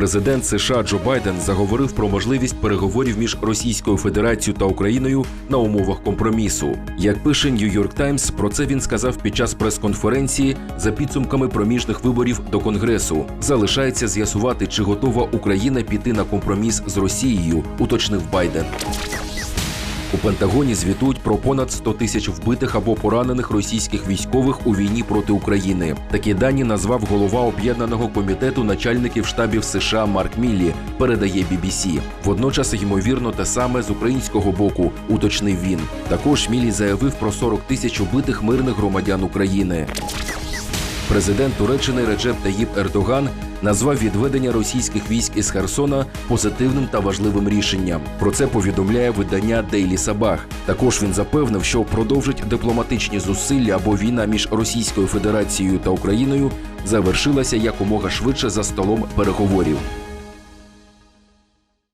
Президент США Джо Байден заговорив про можливість переговорів між Російською Федерацією та Україною на умовах компромісу. Як пише York Times, про це він сказав під час прес-конференції за підсумками проміжних виборів до Конгресу. Залишається з'ясувати, чи готова Україна піти на компроміс з Росією, уточнив Байден. У Пентагоні звітують про понад 100 тисяч вбитих або поранених російських військових у війні проти України. Такі дані назвав голова об'єднаного комітету начальників штабів США Марк Міллі. Передає BBC. Водночас, ймовірно, те саме з українського боку, уточнив він. Також Міллі заявив про 40 тисяч убитих мирних громадян України. Президент Туреччини Реджеп Таїп Ердоган назвав відведення російських військ із Херсона позитивним та важливим рішенням. Про це повідомляє видання Дейлі Сабах. Також він запевнив, що продовжить дипломатичні зусилля або війна між Російською Федерацією та Україною завершилася якомога швидше за столом переговорів.